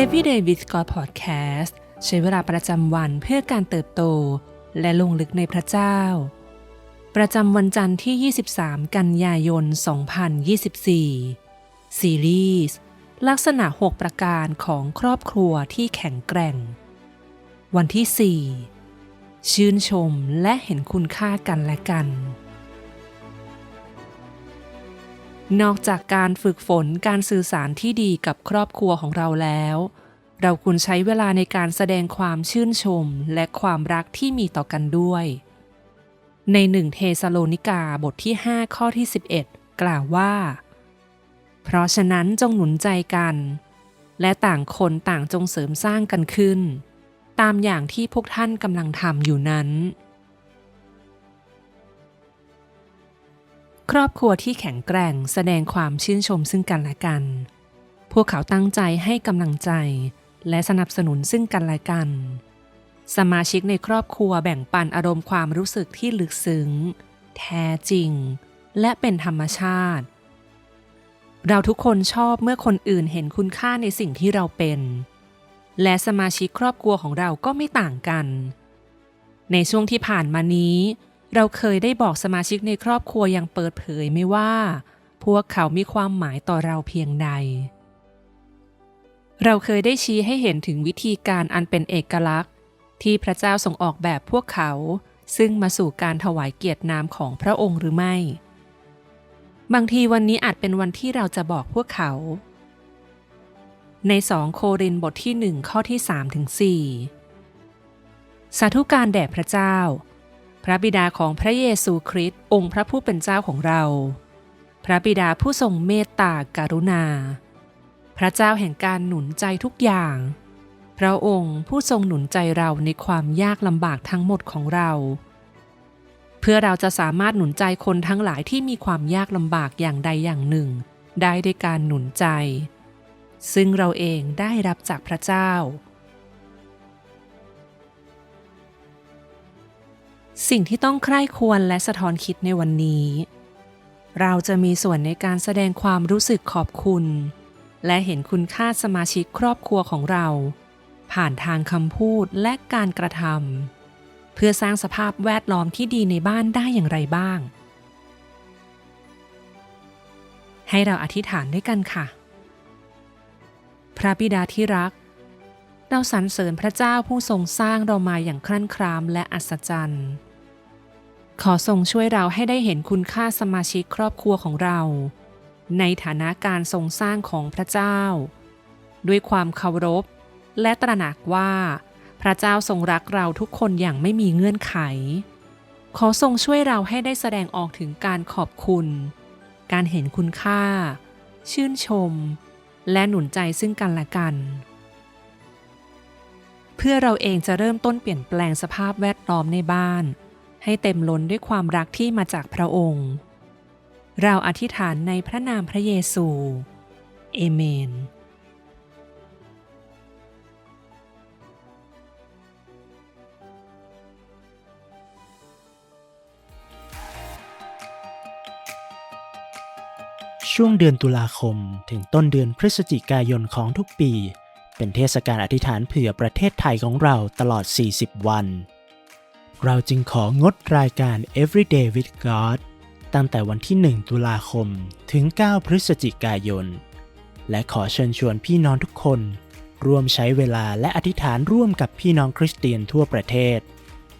Everyday with God Podcast ใช้เวลาประจำวันเพื่อการเติบโต และลงลึกในพระเจ้า ประจำวันจันทร์ที่ 23 กันยายน 2024 ซีรีส์ลักษณะ 6 ประการของครอบครัวที่แข็งแกร่ง วันที่ 4 ชื่นชมและเห็นคุณค่ากันและกัน นอกจากการฝึกฝนการสื่อสารที่ดีกับครอบครัวของเราแล้ว เราควรใช้เวลาในการแสดงความชื่นชมและความรักที่มีต่อกันด้วย ในหนึ่งเทสโลนิกาบทที่ 5 ข้อที่ 11 กล่าวว่า เพราะฉะนั้นจงหนุนใจกัน และต่างคนต่างจงเสริมสร้างกันขึ้น ตามอย่างที่พวกท่านกำลังทำอยู่นั้น ครอบครัวที่แข็งแกร่งแสดงความชื่นชมซึ่งกันและกัน พวกเขาตั้งใจให้กำลังใจ และสนับสนุนซึ่งกันและกัน สมาชิกในครอบครัวแบ่งปันอารมณ์ความรู้สึกที่ลึกซึ้ง แท้จริง และเป็นธรรมชาติ เราทุกคนชอบเมื่อคนอื่นเห็นคุณค่าในสิ่งที่เราเป็น และสมาชิกครอบครัวของเราก็ไม่ต่างกัน ในช่วงที่ผ่านมานี้ เราเคยได้บอกสมาชิกในครอบครัวอย่างเปิดเผยไม่ว่า พวกเขามีความหมายต่อเราเพียงใด เราเคยได้ชี้ให้เห็นถึงวิธีการอันเป็นเอกลักษณ์ ที่พระเจ้าส่งออกแบบพวกเขา ซึ่งมาสู่การถวายเกียรตินามของพระองค์หรือไม่ บางทีวันนี้อาจเป็นวันที่เราจะบอกพวกเขา ในสองโครินบทที่หนึ่งข้อที่3ถึง4สาธุการแด่พระเจ้า พระบิดาของพระเยซูคริสต์องค์พระผู้เป็นเจ้าของเรา พระบิดาผู้ทรงเมตตากรุณา พระเจ้าแห่งการหนุนใจทุกอย่าง พระองค์ผู้ทรงหนุนใจเราในความยากลำบากทั้งหมดของเรา เพื่อเราจะสามารถหนุนใจคนทั้งหลายที่มีความยากลำบากอย่างใดอย่างหนึ่ง ได้ด้วยการหนุนใจ ซึ่งเราเองได้รับจากพระเจ้า สิ่งที่ต้องใคร่ควรและสะท้อนคิดในวันนี้ เราจะมีส่วนในการแสดงความรู้สึกขอบคุณ และเห็นคุณค่าสมาชิกครอบครัวของเรา ผ่านทางคำพูดและการกระทำเพื่อสร้างสภาพแวดล้อมที่ดีในบ้านได้อย่างไรบ้าง ให้เราอธิษฐานด้วยกันค่ะ พระบิดาที่รัก เราสรรเสริญพระเจ้าผู้ทรงสร้างเรามาอย่างครั่นครามและอัศจรรย์ขอทรงช่วยเราให้ได้เห็นคุณค่าสมาชิกครอบครัวของเรา ในฐานะการทรงสร้างของพระเจ้า ด้วยความเคารพ และตระหนักว่า พระเจ้าทรงรักเราทุกคนอย่างไม่มีเงื่อนไข ขอทรงช่วยเราให้ได้แสดงออกถึงการขอบคุณ การเห็นคุณค่า ชื่นชม และหนุนใจซึ่งกันและกัน เพื่อเราเองจะเริ่มต้นเปลี่ยนแปลงสภาพแวดล้อมในบ้าน ให้เต็มล้นด้วยความรักที่มาจากพระองค์ เราอธิษฐานในพระนามพระเยซูเอเมนช่วงเดือนตุลาคมถึงต้นเดือนพฤศจิกายนของทุกปี เป็นเทศกาลอธิษฐานเผื่อประเทศไทยของเราตลอด 40 วัน เราจึงของดรายการ Everyday with God ตั้งแต่วันที่ 1 ตุลาคมถึง 9 พฤศจิกายน และขอเชิญชวนพี่น้องทุกคน ร่วมใช้เวลาและอธิษฐานร่วมกับพี่น้องคริสเตียนทั่วประเทศ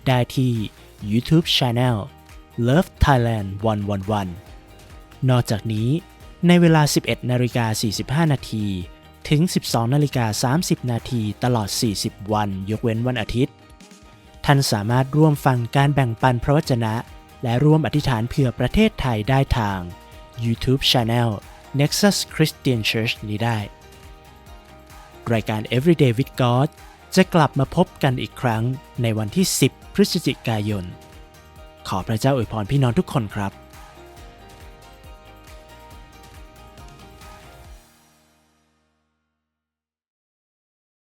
ได้ที่ YouTube Channel Love Thailand 111 นอกจากนี้ในเวลา 11นาฬิกา45 นาที ถึง 12นาฬิกา30 นาทีตลอด 40 วัน ยกเว้นวันอาทิตย์ ท่านสามารถร่วมฟังการแบ่งปันพระวจนะ และร่วมอธิษฐานเผื่อประเทศไทยได้ทาง YouTube Channel Nexus Christian Church นี้ได้ รายการ Everyday with God จะกลับมาพบกันอีกครั้งในวันที่ 10 พฤศจิกายน ขอพระเจ้าอวยพรพี่น้องทุกคนครับ